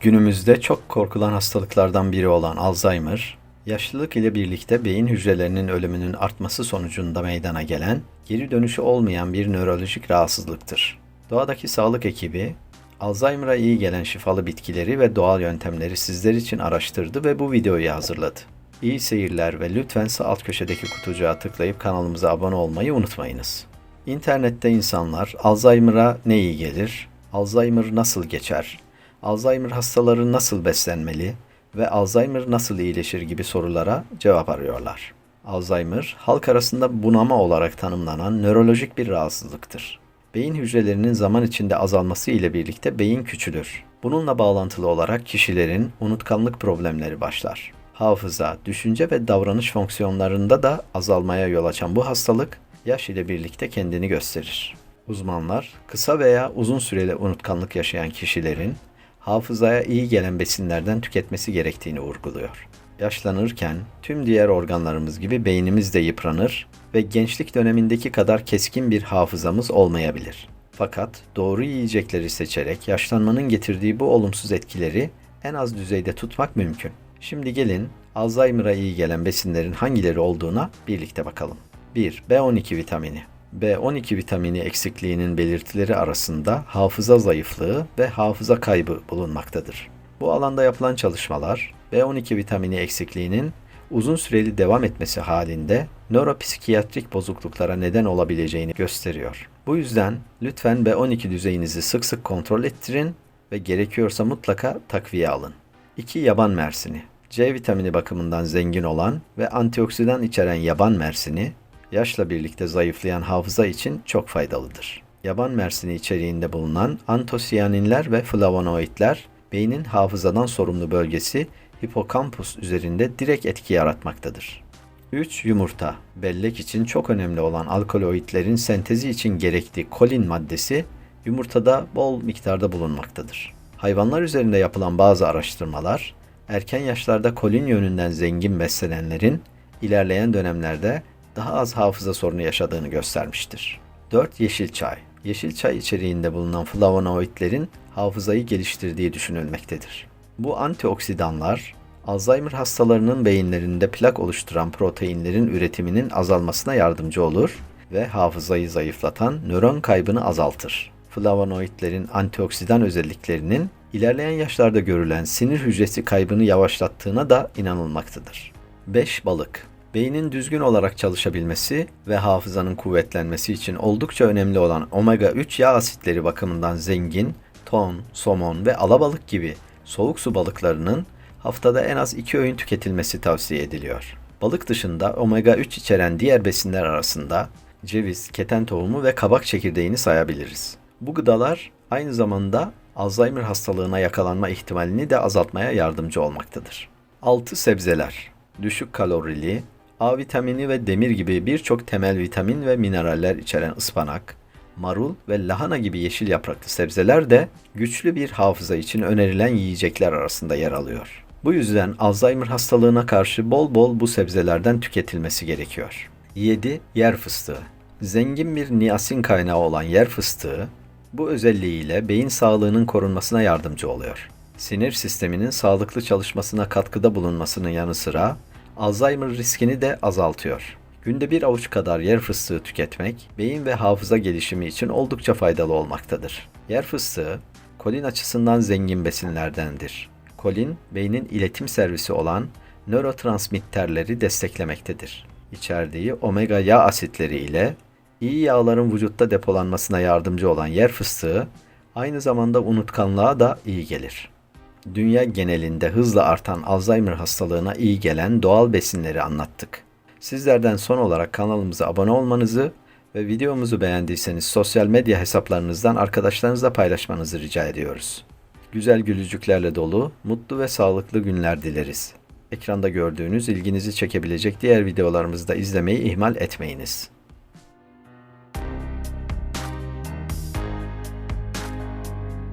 Günümüzde çok korkulan hastalıklardan biri olan Alzheimer, yaşlılık ile birlikte beyin hücrelerinin ölümünün artması sonucunda meydana gelen, geri dönüşü olmayan bir nörolojik rahatsızlıktır. Doğadaki sağlık ekibi, Alzheimer'a iyi gelen şifalı bitkileri ve doğal yöntemleri sizler için araştırdı ve bu videoyu hazırladı. İyi seyirler ve lütfen sağ alt köşedeki kutucuğa tıklayıp kanalımıza abone olmayı unutmayınız. İnternette insanlar Alzheimer'a ne iyi gelir, Alzheimer nasıl geçer, Alzheimer hastaları nasıl beslenmeli ve Alzheimer nasıl iyileşir gibi sorulara cevap arıyorlar. Alzheimer, halk arasında bunama olarak tanımlanan nörolojik bir rahatsızlıktır. Beyin hücrelerinin zaman içinde azalması ile birlikte beyin küçülür. Bununla bağlantılı olarak kişilerin unutkanlık problemleri başlar. Hafıza, düşünce ve davranış fonksiyonlarında da azalmaya yol açan bu hastalık yaş ile birlikte kendini gösterir. Uzmanlar, kısa veya uzun süreli unutkanlık yaşayan kişilerin hafızaya iyi gelen besinlerden tüketmesi gerektiğini vurguluyor. Yaşlanırken tüm diğer organlarımız gibi beynimiz de yıpranır ve gençlik dönemindeki kadar keskin bir hafızamız olmayabilir. Fakat doğru yiyecekleri seçerek yaşlanmanın getirdiği bu olumsuz etkileri en az düzeyde tutmak mümkün. Şimdi gelin Alzheimer'a iyi gelen besinlerin hangileri olduğuna birlikte bakalım. 1. B12 vitamini. B12 vitamini eksikliğinin belirtileri arasında hafıza zayıflığı ve hafıza kaybı bulunmaktadır. Bu alanda yapılan çalışmalar B12 vitamini eksikliğinin uzun süreli devam etmesi halinde nöropsikiyatrik bozukluklara neden olabileceğini gösteriyor. Bu yüzden lütfen B12 düzeyinizi sık sık kontrol ettirin ve gerekiyorsa mutlaka takviye alın. 2. Yaban mersini. C vitamini bakımından zengin olan ve antioksidan içeren yaban mersini yaşla birlikte zayıflayan hafıza için çok faydalıdır. Yaban mersini içeriğinde bulunan antosiyaninler ve flavonoidler beynin hafızadan sorumlu bölgesi hipokampus üzerinde direkt etki yaratmaktadır. 3. Yumurta. Bellek için çok önemli olan alkaloidlerin sentezi için gerekli kolin maddesi yumurtada bol miktarda bulunmaktadır. Hayvanlar üzerinde yapılan bazı araştırmalar, erken yaşlarda kolin yönünden zengin beslenenlerin ilerleyen dönemlerde daha az hafıza sorunu yaşadığını göstermiştir. 4. Yeşil çay. Yeşil çay içeriğinde bulunan flavonoidlerin hafızayı geliştirdiği düşünülmektedir. Bu antioksidanlar Alzheimer hastalarının beyinlerinde plak oluşturan proteinlerin üretiminin azalmasına yardımcı olur ve hafızayı zayıflatan nöron kaybını azaltır. Flavonoidlerin antioksidan özelliklerinin ilerleyen yaşlarda görülen sinir hücresi kaybını yavaşlattığına da inanılmaktadır. 5. Balık Beynin düzgün olarak çalışabilmesi ve hafızanın kuvvetlenmesi için oldukça önemli olan omega 3 yağ asitleri bakımından zengin ton, somon ve alabalık gibi soğuk su balıklarının haftada en az 2 öğün tüketilmesi tavsiye ediliyor. Balık dışında omega 3 içeren diğer besinler arasında ceviz, keten tohumu ve kabak çekirdeğini sayabiliriz. Bu gıdalar aynı zamanda Alzheimer hastalığına yakalanma ihtimalini de azaltmaya yardımcı olmaktadır. 6 sebzeler. Düşük kalorili, A vitamini ve demir gibi birçok temel vitamin ve mineraller içeren ıspanak, marul ve lahana gibi yeşil yapraklı sebzeler de güçlü bir hafıza için önerilen yiyecekler arasında yer alıyor. Bu yüzden Alzheimer hastalığına karşı bol bol bu sebzelerden tüketilmesi gerekiyor. 7. Yer fıstığı. Zengin bir niasin kaynağı olan yer fıstığı, bu özelliğiyle beyin sağlığının korunmasına yardımcı oluyor. Sinir sisteminin sağlıklı çalışmasına katkıda bulunmasının yanı sıra Alzheimer riskini de azaltıyor. Günde bir avuç kadar yer fıstığı tüketmek, beyin ve hafıza gelişimi için oldukça faydalı olmaktadır. Yer fıstığı, kolin açısından zengin besinlerdendir. Kolin, beynin iletim servisi olan nörotransmitterleri desteklemektedir. İçerdiği omega yağ asitleri ile iyi yağların vücutta depolanmasına yardımcı olan yer fıstığı, aynı zamanda unutkanlığa da iyi gelir dünya genelinde hızla artan Alzheimer hastalığına iyi gelen doğal besinleri anlattık. Sizlerden son olarak kanalımıza abone olmanızı ve videomuzu beğendiyseniz sosyal medya hesaplarınızdan arkadaşlarınızla paylaşmanızı rica ediyoruz. Güzel gülücüklerle dolu, mutlu ve sağlıklı günler dileriz. Ekranda gördüğünüz ilginizi çekebilecek diğer videolarımızı da izlemeyi ihmal etmeyiniz.